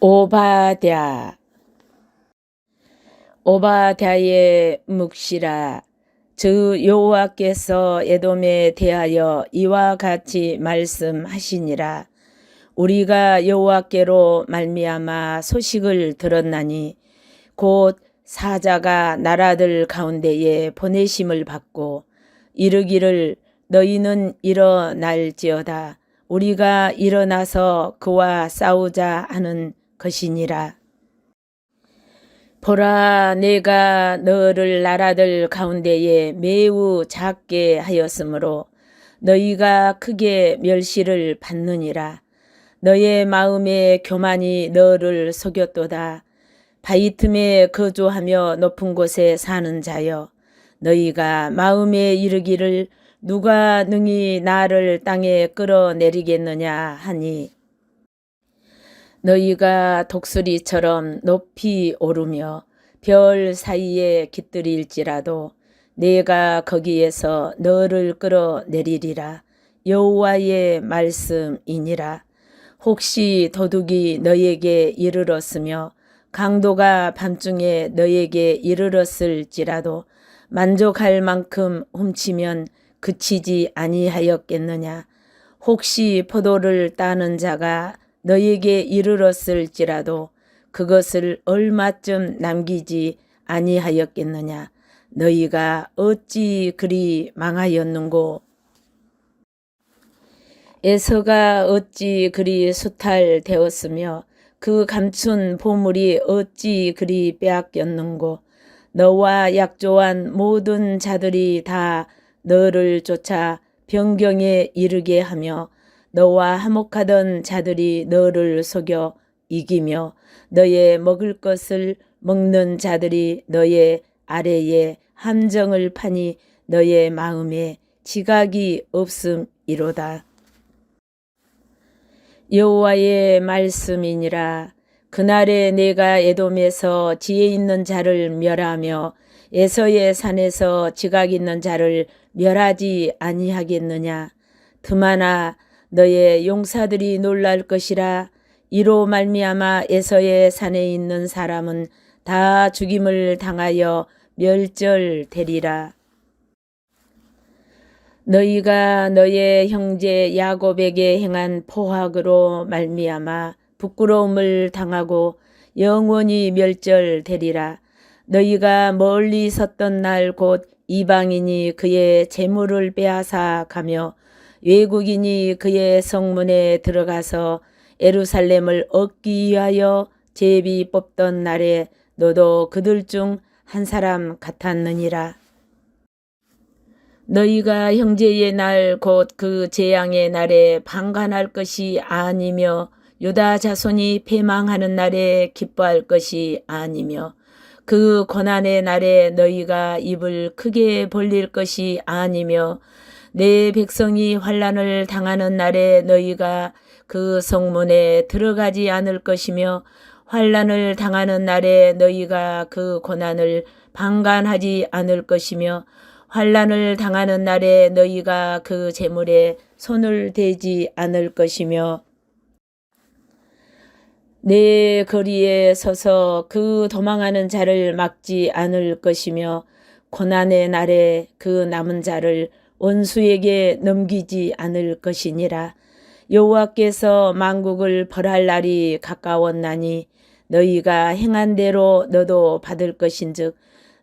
오바댜 오바댜의 묵시라. 주 여호와께서 에돔에 대하여 이와 같이 말씀하시니라. 우리가 여호와께로 말미암아 소식을 들었나니 곧 사자가 나라들 가운데에 보내심을 받고 이르기를 너희는 일어날지어다. 우리가 일어나서 그와 싸우자 하는 것이니라. 보라 내가 너를 나라들 가운데에 매우 작게 하였으므로 너희가 크게 멸시를 받느니라. 너의 마음의 교만이 너를 속였도다. 바위 틈에 거주하며 높은 곳에 사는 자여 너희가 마음에 이르기를 누가 능히 나를 땅에 끌어내리겠느냐 하니 너희가 독수리처럼 높이 오르며 별 사이에 깃들일지라도 내가 거기에서 너를 끌어내리리라. 여호와의 말씀이니라. 혹시 도둑이 너에게 이르렀으며 강도가 밤중에 너에게 이르렀을지라도 만족할 만큼 훔치면 그치지 아니하였겠느냐? 혹시 포도를 따는 자가 너에게 이르렀을지라도 그것을 얼마쯤 남기지 아니하였겠느냐? 너희가 어찌 그리 망하였는고? 에서가 어찌 그리 수탈되었으며 그 감춘 보물이 어찌 그리 빼앗겼는고? 너와 약조한 모든 자들이 다 너를 쫓아 변경에 이르게 하며 너와 화목하던 자들이 너를 속여 이기며 너의 먹을 것을 먹는 자들이 너의 아래에 함정을 파니 너의 마음에 지각이 없음이로다. 여호와의 말씀이니라 그날에 내가 에돔에서 지혜 있는 자를 멸하며 에서의 산에서 지각 있는 자를 멸하지 아니하겠느냐 드마나 너의 용사들이 놀랄 것이라 이로 말미암아 에서의 산에 있는 사람은 다 죽임을 당하여 멸절되리라 너희가 너의 형제 야곱에게 행한 포악으로 말미암아 부끄러움을 당하고 영원히 멸절되리라. 너희가 멀리 섰던 날 곧 이방인이 그의 재물을 빼앗아 가며 외국인이 그의 성문에 들어가서 에루살렘을 얻기 위하여 제비 뽑던 날에 너도 그들 중 한 사람 같았느니라. 너희가 형제의 날 곧 그 재앙의 날에 방관할 것이 아니며 유다 자손이 패망하는 날에 기뻐할 것이 아니며 그 고난의 날에 너희가 입을 크게 벌릴 것이 아니며 내 백성이 환란을 당하는 날에 너희가 그 성문에 들어가지 않을 것이며 환란을 당하는 날에 너희가 그 고난을 방관하지 않을 것이며 환란을 당하는 날에 너희가 그 재물에 손을 대지 않을 것이며 내 거리에 서서 그 도망하는 자를 막지 않을 것이며 고난의 날에 그 남은 자를 원수에게 넘기지 않을 것이니라 여호와께서 만국을 벌할 날이 가까웠나니 너희가 행한 대로 너도 받을 것인즉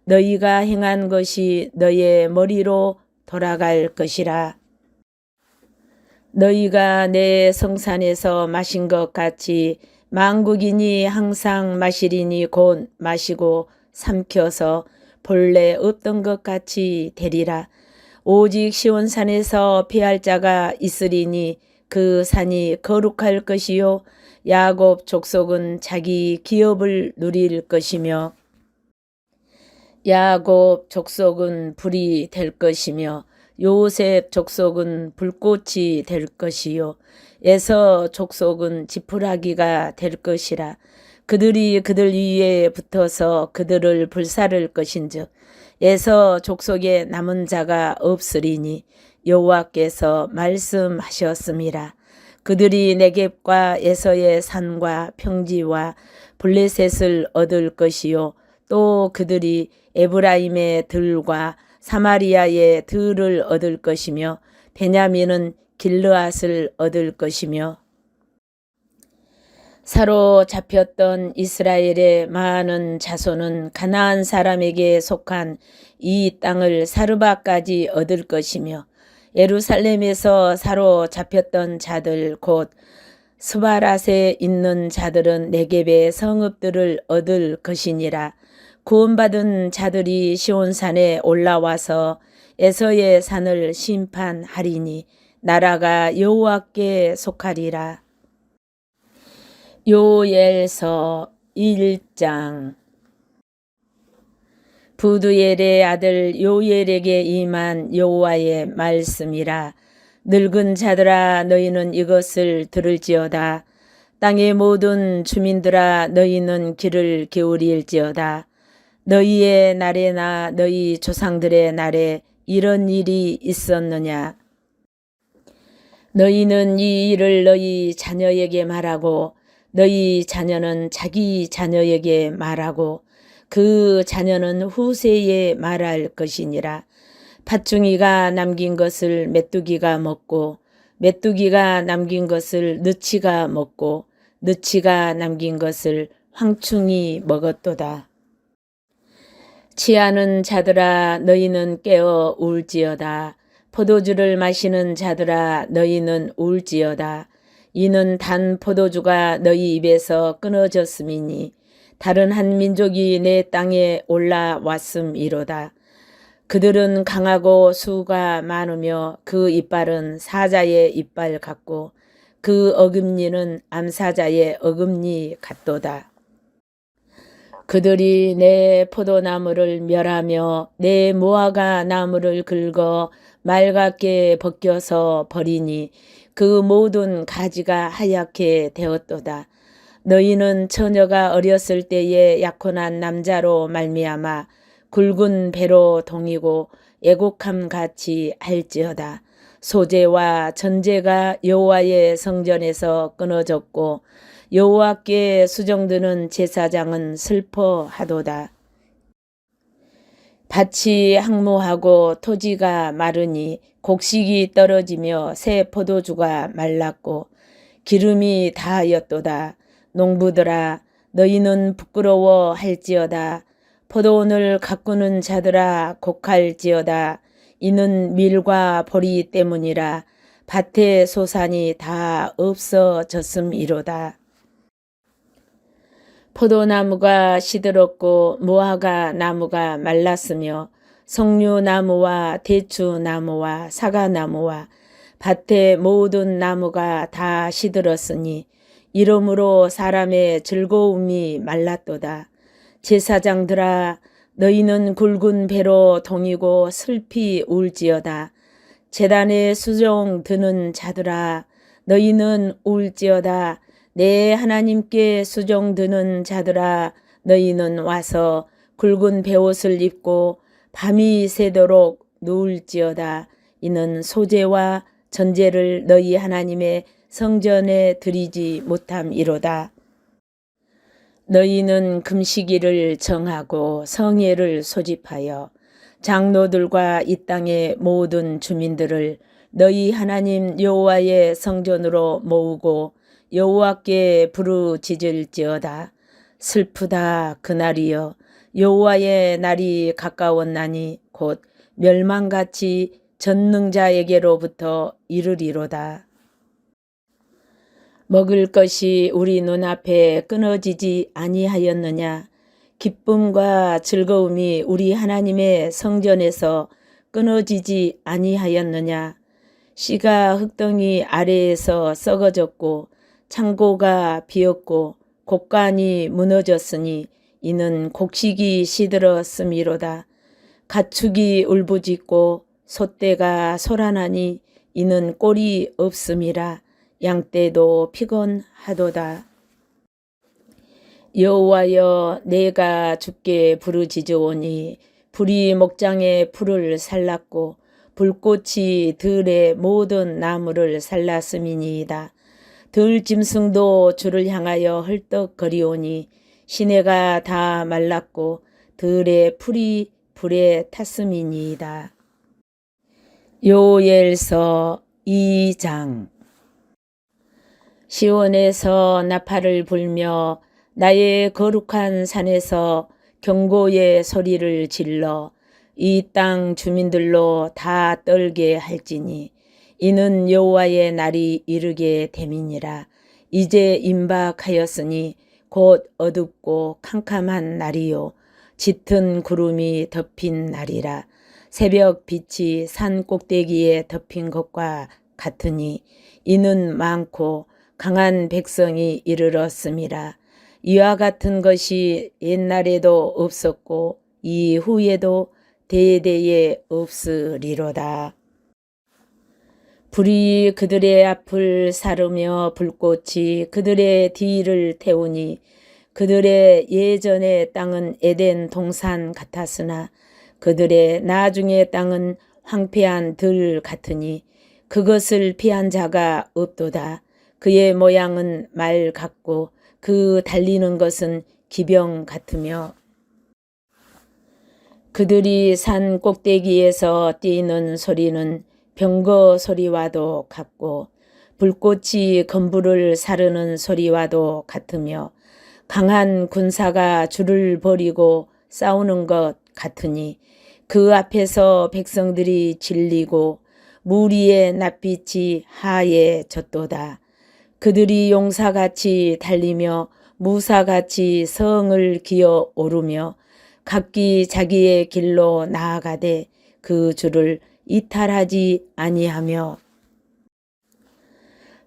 너희가 행한 것이 너의 머리로 돌아갈 것이라. 너희가 내 성산에서 마신 것 같이 만국인이 항상 마시리니 곧 마시고 삼켜서 본래 없던 것 같이 되리라. 오직 시온산에서 피할 자가 있으리니 그 산이 거룩할 것이요. 야곱 족속은 자기 기업을 누릴 것이며 야곱 족속은 불이 될 것이며 요셉 족속은 불꽃이 될 것이요. 에서 족속은 지푸라기가 될 것이라. 그들이 그들 위에 붙어서 그들을 불사를 것인즉 에서 족속에 남은 자가 없으리니 여호와께서 말씀하셨습니다. 그들이 네겝과 에서의 산과 평지와 블레셋을 얻을 것이요 또 그들이 에브라임의 들과 사마리아의 들을 얻을 것이며 베냐민은 길르앗을 얻을 것이며 사로잡혔던 이스라엘의 많은 자손은 가나안 사람에게 속한 이 땅을 사르바까지 얻을 것이며 예루살렘에서 사로잡혔던 자들 곧 스바랏에 있는 자들은 네겝의 성읍들을 얻을 것이니라. 구원받은 자들이 시온산에 올라와서 에서의 산을 심판하리니 나라가 여호와께 속하리라 요엘서 1장. 부두엘의 아들 요엘에게 임한 여호와의 말씀이라. 늙은 자들아 너희는 이것을 들을지어다. 땅의 모든 주민들아 너희는 귀를 기울일지어다. 너희의 날에나 너희 조상들의 날에 이런 일이 있었느냐? 너희는 이 일을 너희 자녀에게 말하고 너희 자녀는 자기 자녀에게 말하고 그 자녀는 후세에 말할 것이니라. 팥중이가 남긴 것을 메뚜기가 먹고 메뚜기가 남긴 것을 느치가 먹고 느치가 남긴 것을 황충이 먹었도다. 취하는 자들아 너희는 깨어 울지어다. 포도주를 마시는 자들아 너희는 울지어다. 이는 단 포도주가 너희 입에서 끊어졌음이니 다른 한 민족이 내 땅에 올라왔음이로다. 그들은 강하고 수가 많으며 그 이빨은 사자의 이빨 같고 그 어금니는 암사자의 어금니 같도다. 그들이 내 포도나무를 멸하며 내 무화과 나무를 긁어 맑게 벗겨서 버리니 그 모든 가지가 하얗게 되었도다. 너희는 처녀가 어렸을 때에 약혼한 남자로 말미암아 굵은 배로 동이고 애곡함 같이 할지어다. 소재와 전제가 여호와의 성전에서 끊어졌고 여호와께 수정드는 제사장은 슬퍼하도다. 밭이 항모하고 토지가 마르니 곡식이 떨어지며 새 포도주가 말랐고 기름이 다하였도다. 농부들아 너희는 부끄러워 할지어다. 포도원을 가꾸는 자들아 곡할지어다. 이는 밀과 보리 때문이라 밭의 소산이 다 없어졌음이로다. 포도나무가 시들었고 무화과 나무가 말랐으며 석류나무와 대추나무와 사과나무와 밭의 모든 나무가 다 시들었으니 이러므로 사람의 즐거움이 말랐도다. 제사장들아 너희는 굵은 배로 동이고 슬피 울지어다. 재단에 수종 드는 자들아 너희는 울지어다. 내 하나님께 수종 드는 자들아 너희는 와서 굵은 베옷을 입고 밤이 새도록 누울지어다. 이는 소재와 전제를 너희 하나님의 성전에 드리지 못함이로다. 너희는 금식일을 정하고 성회를 소집하여 장로들과 이 땅의 모든 주민들을 너희 하나님 여호와의 성전으로 모으고 여호와께 부르짖을지어다. 슬프다 그날이여 여호와의 날이 가까웠나니 곧 멸망같이 전능자에게로부터 이르리로다. 먹을 것이 우리 눈앞에 끊어지지 아니하였느냐 기쁨과 즐거움이 우리 하나님의 성전에서 끊어지지 아니하였느냐 씨가 흙덩이 아래에서 썩어졌고 창고가 비었고 곡간이 무너졌으니 이는 곡식이 시들었음이로다. 가축이 울부짖고 소떼가 소란하니 이는 꼴이 없음이라. 양떼도 피곤하도다. 여호와여 내가 주께 부르짖어오니 불이 목장의 풀을 살랐고 불꽃이 들의 모든 나무를 살랐음이니이다. 들짐승도 주를 향하여 헐떡거리오니 시내가 다 말랐고 들의 풀이 불에 탔음이니이다. 요엘서 2장 시온에서 나팔을 불며 나의 거룩한 산에서 경고의 소리를 질러 이 땅 주민들로 다 떨게 할지니 이는 여호와의 날이 이르게 됨이니라. 이제 임박하였으니 곧 어둡고 캄캄한 날이요. 짙은 구름이 덮인 날이라. 새벽 빛이 산 꼭대기에 덮인 것과 같으니 이는 많고 강한 백성이 이르렀음이라. 이와 같은 것이 옛날에도 없었고 이후에도 대대에 없으리로다. 불이 그들의 앞을 사르며 불꽃이 그들의 뒤를 태우니 그들의 예전의 땅은 에덴 동산 같았으나 그들의 나중의 땅은 황폐한 들 같으니 그것을 피한 자가 없도다. 그의 모양은 말 같고 그 달리는 것은 기병 같으며 그들이 산 꼭대기에서 뛰는 소리는 병거 소리와도 같고 불꽃이 건불을 사르는 소리와도 같으며 강한 군사가 줄을 버리고 싸우는 것 같으니 그 앞에서 백성들이 질리고 무리의 낯빛이 하얘졌도다. 그들이 용사같이 달리며 무사같이 성을 기어 오르며 각기 자기의 길로 나아가되 그 줄을 이탈하지 아니하며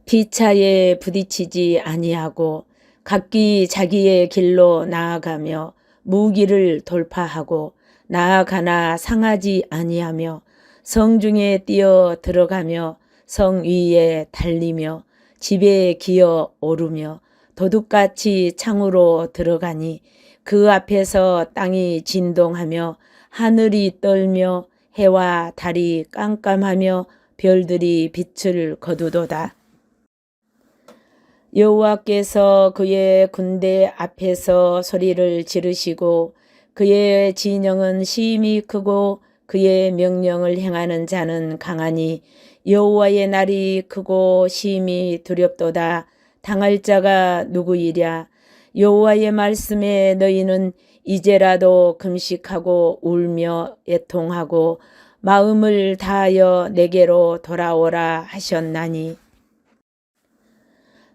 피차에 부딪히지 아니하고 각기 자기의 길로 나아가며 무기를 돌파하고 나아가나 상하지 아니하며 성중에 뛰어 들어가며 성 위에 달리며 집에 기어 오르며 도둑같이 창으로 들어가니 그 앞에서 땅이 진동하며 하늘이 떨며 해와 달이 깜깜하며 별들이 빛을 거두도다. 여호와께서 그의 군대 앞에서 소리를 지르시고 그의 진영은 심히 크고 그의 명령을 행하는 자는 강하니 여호와의 날이 크고 심히 두렵도다. 당할 자가 누구이랴? 여호와의 말씀에 너희는 이제라도 금식하고 울며 애통하고 마음을 다하여 내게로 돌아오라 하셨나니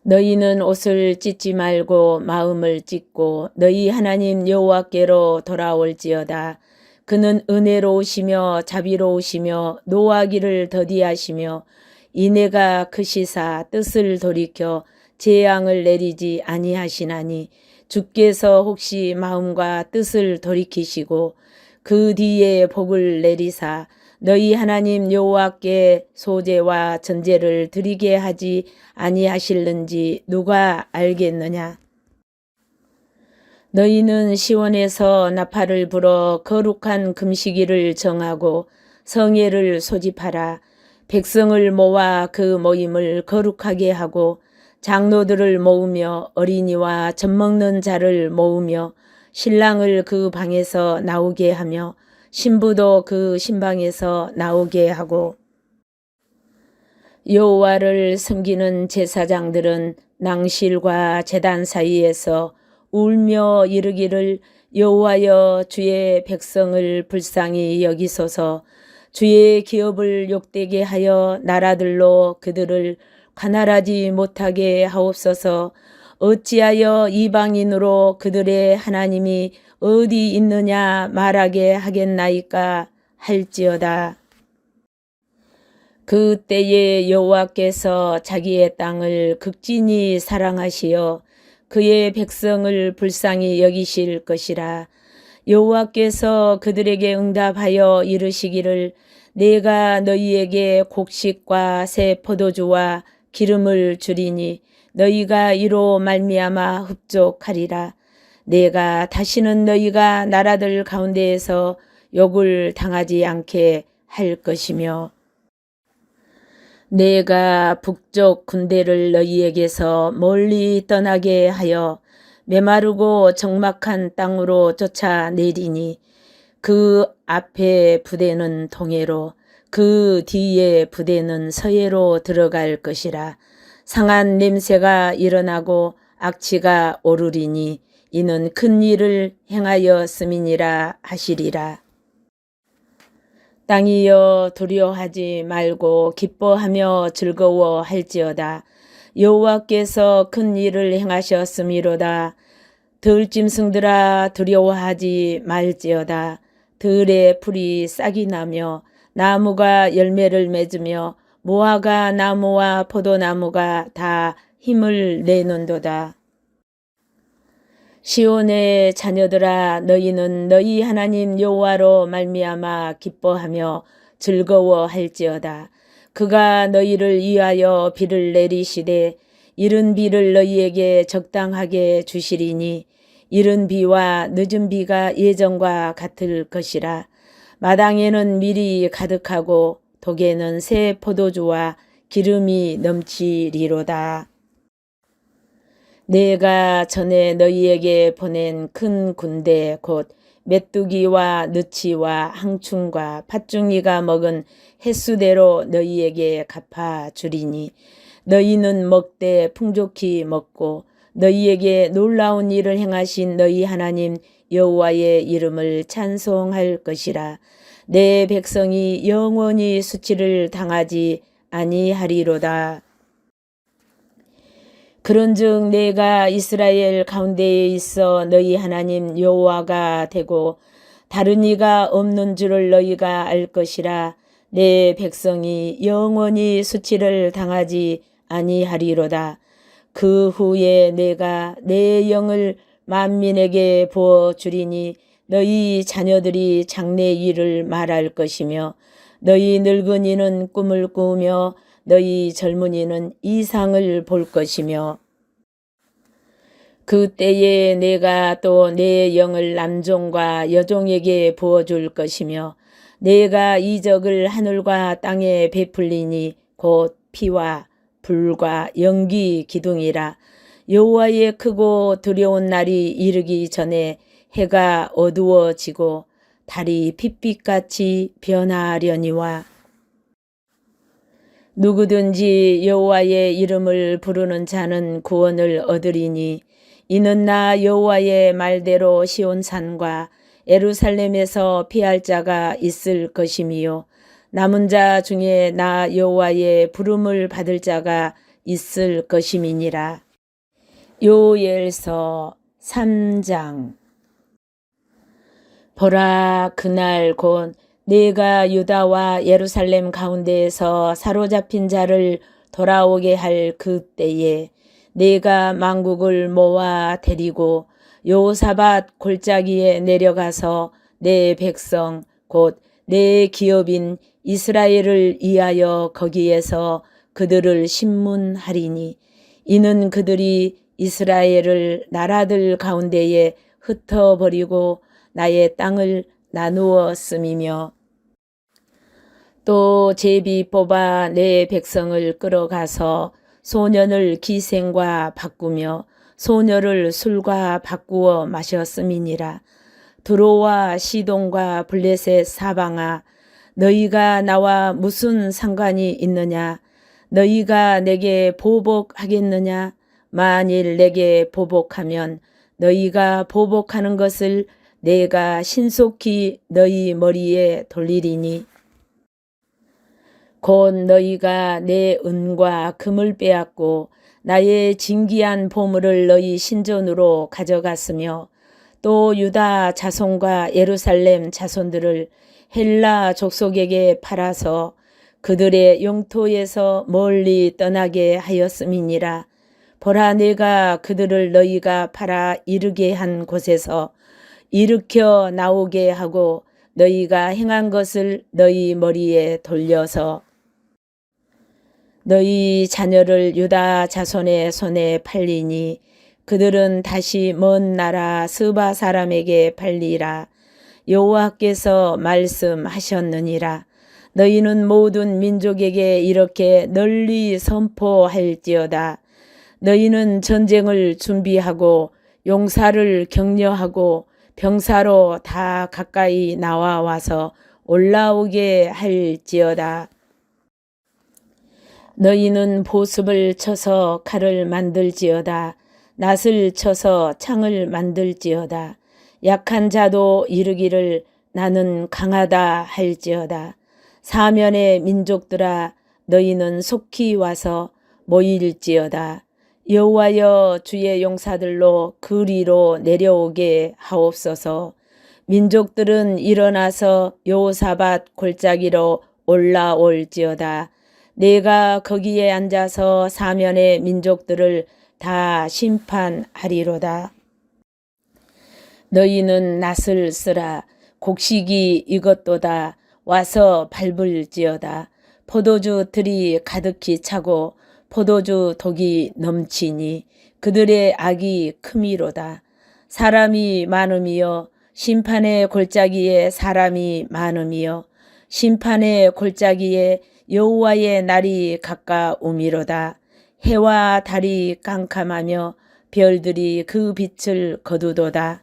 너희는 옷을 찢지 말고 마음을 찢고 너희 하나님 여호와께로 돌아올지어다. 그는 은혜로우시며 자비로우시며 노하기를 더디하시며 이내가 크시사 뜻을 돌이켜 재앙을 내리지 아니하시나니 주께서 혹시 마음과 뜻을 돌이키시고 그 뒤에 복을 내리사 너희 하나님 여호와께 소제와 전제를 드리게 하지 아니하실는지 누가 알겠느냐? 너희는 시원에서 나팔을 불어 거룩한 금식일을 정하고 성회를 소집하라. 백성을 모아 그 모임을 거룩하게 하고 장로들을 모으며 어린이와 젖먹는 자를 모으며 신랑을 그 방에서 나오게 하며 신부도 그 신방에서 나오게 하고 여호와를 섬기는 제사장들은 낭실과 제단 사이에서 울며 이르기를 여호와여 주의 백성을 불쌍히 여기소서 주의 기업을 욕되게 하여 나라들로 그들을 관할하지 못하게 하옵소서 어찌하여 이방인으로 그들의 하나님이 어디 있느냐 말하게 하겠나이까 할지어다. 그때에 여호와께서 자기의 땅을 극진히 사랑하시어 그의 백성을 불쌍히 여기실 것이라. 여호와께서 그들에게 응답하여 이르시기를 내가 너희에게 곡식과 새 포도주와 기름을 주리니 너희가 이로 말미암아 흡족하리라. 내가 다시는 너희가 나라들 가운데에서 욕을 당하지 않게 할 것이며 내가 북쪽 군대를 너희에게서 멀리 떠나게 하여 메마르고 적막한 땅으로 쫓아내리니 그 앞에 부대는 동해로 그 뒤에 부대는 서해로 들어갈 것이라 상한 냄새가 일어나고 악취가 오르리니 이는 큰 일을 행하였음이니라 하시리라. 땅이여 두려워하지 말고 기뻐하며 즐거워할지어다. 여호와께서 큰 일을 행하셨음이로다. 들짐승들아 두려워하지 말지어다. 들의 풀이 싹이 나며 나무가 열매를 맺으며 무화과 나무와 포도나무가 다 힘을 내는도다. 시온의 자녀들아 너희는 너희 하나님 여호와로 말미암아 기뻐하며 즐거워할지어다. 그가 너희를 위하여 비를 내리시되 이른 비를 너희에게 적당하게 주시리니 이른 비와 늦은 비가 예전과 같을 것이라. 마당에는 밀이 가득하고 독에는 새 포도주와 기름이 넘치리로다. 내가 전에 너희에게 보낸 큰 군대 곧 메뚜기와 느치와 항충과 팥중이가 먹은 횟수대로 너희에게 갚아 주리니 너희는 먹되 풍족히 먹고 너희에게 놀라운 일을 행하신 너희 하나님 여호와의 이름을 찬송할 것이라 내 백성이 영원히 수치를 당하지 아니하리로다. 그런즉 내가 이스라엘 가운데에 있어 너희 하나님 여호와가 되고 다른 이가 없는 줄을 너희가 알 것이라 내 백성이 영원히 수치를 당하지 아니하리로다. 그 후에 내가 내 영을 만민에게 부어 주리니 너희 자녀들이 장래 일을 말할 것이며 너희 늙은이는 꿈을 꾸며 너희 젊은이는 이상을 볼 것이며 그때에 내가 또 내 영을 남종과 여종에게 부어줄 것이며 내가 이적을 하늘과 땅에 베풀리니 곧 피와 불과 연기 기둥이라 여호와의 크고 두려운 날이 이르기 전에 해가 어두워지고 달이 핏빛같이 변하려니와. 누구든지 여호와의 이름을 부르는 자는 구원을 얻으리니 이는 나 여호와의 말대로 시온산과 에루살렘에서 피할 자가 있을 것이미요 남은 자 중에 나 여호와의 부름을 받을 자가 있을 것임이니라. 요엘서 3장 보라 그날 곧 내가 유다와 예루살렘 가운데에서 사로잡힌 자를 돌아오게 할 그때에 내가 망국을 모아 데리고 요사밭 골짜기에 내려가서 내 백성 곧 내 기업인 이스라엘을 위하여 거기에서 그들을 신문하리니 이는 그들이 이스라엘을 나라들 가운데에 흩어버리고 나의 땅을 나누었음이며 또 제비 뽑아 내 백성을 끌어가서 소년을 기생과 바꾸며 소녀를 술과 바꾸어 마셨음이니라. 드로와 시돈과 블레셋 사방아 너희가 나와 무슨 상관이 있느냐? 너희가 내게 보복하겠느냐? 만일 내게 보복하면 너희가 보복하는 것을 내가 신속히 너희 머리에 돌리리니. 곧 너희가 내 은과 금을 빼앗고 나의 진기한 보물을 너희 신전으로 가져갔으며 또 유다 자손과 예루살렘 자손들을 헬라 족속에게 팔아서 그들의 영토에서 멀리 떠나게 하였음이니라. 보라 내가 그들을 너희가 팔아 이르게 한 곳에서 일으켜 나오게 하고 너희가 행한 것을 너희 머리에 돌려서 너희 자녀를 유다 자손의 손에 팔리니 그들은 다시 먼 나라 스바 사람에게 팔리라 여호와께서 말씀하셨느니라 너희는 모든 민족에게 이렇게 널리 선포할지어다. 너희는 전쟁을 준비하고 용사를 격려하고 병사로 다 가까이 나와 와서 올라오게 할지어다. 너희는 보습을 쳐서 칼을 만들지어다. 낫을 쳐서 창을 만들지어다. 약한 자도 이르기를 나는 강하다 할지어다. 사면의 민족들아 너희는 속히 와서 모일지어다. 여호와여 주의 용사들로 그리로 내려오게 하옵소서. 민족들은 일어나서 요사밭 골짜기로 올라올지어다. 내가 거기에 앉아서 사면의 민족들을 다 심판하리로다. 너희는 낫을 쓰라. 곡식이 이것도다. 와서 밟을지어다. 포도주 들이 가득히 차고 포도주 독이 넘치니 그들의 악이 크미로다. 사람이 많음이여 심판의 골짜기에 사람이 많음이여 심판의 골짜기에 여호와의 날이 가까우미로다. 해와 달이 깜깜하며 별들이 그 빛을 거두도다.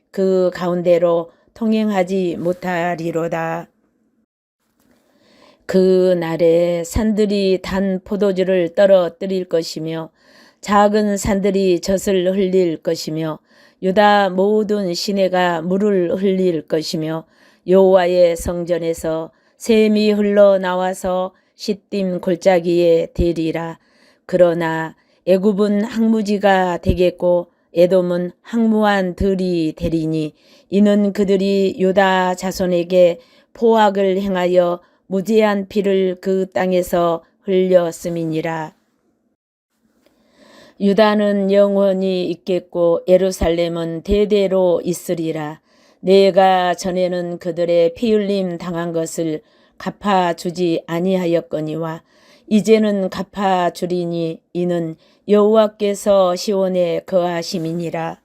그 가운데로 통행하지 못하리로다. 그 날에 산들이 단 포도주를 떨어뜨릴 것이며 작은 산들이 젖을 흘릴 것이며 유다 모든 시내가 물을 흘릴 것이며 여호와의 성전에서 샘이 흘러 나와서 시딤 골짜기에 대리라. 그러나 애굽은 항무지가 되겠고 에돔은 항무한 들이 되리니 이는 그들이 유다 자손에게 포악을 행하여 무제한 피를 그 땅에서 흘렸음이니라. 유다는 영원히 있겠고 예루살렘은 대대로 있으리라. 내가 전에는 그들의 피 흘림 당한 것을 갚아주지 아니하였거니와 이제는 갚아주리니 이는 여호와께서 시온에 거하심이니라.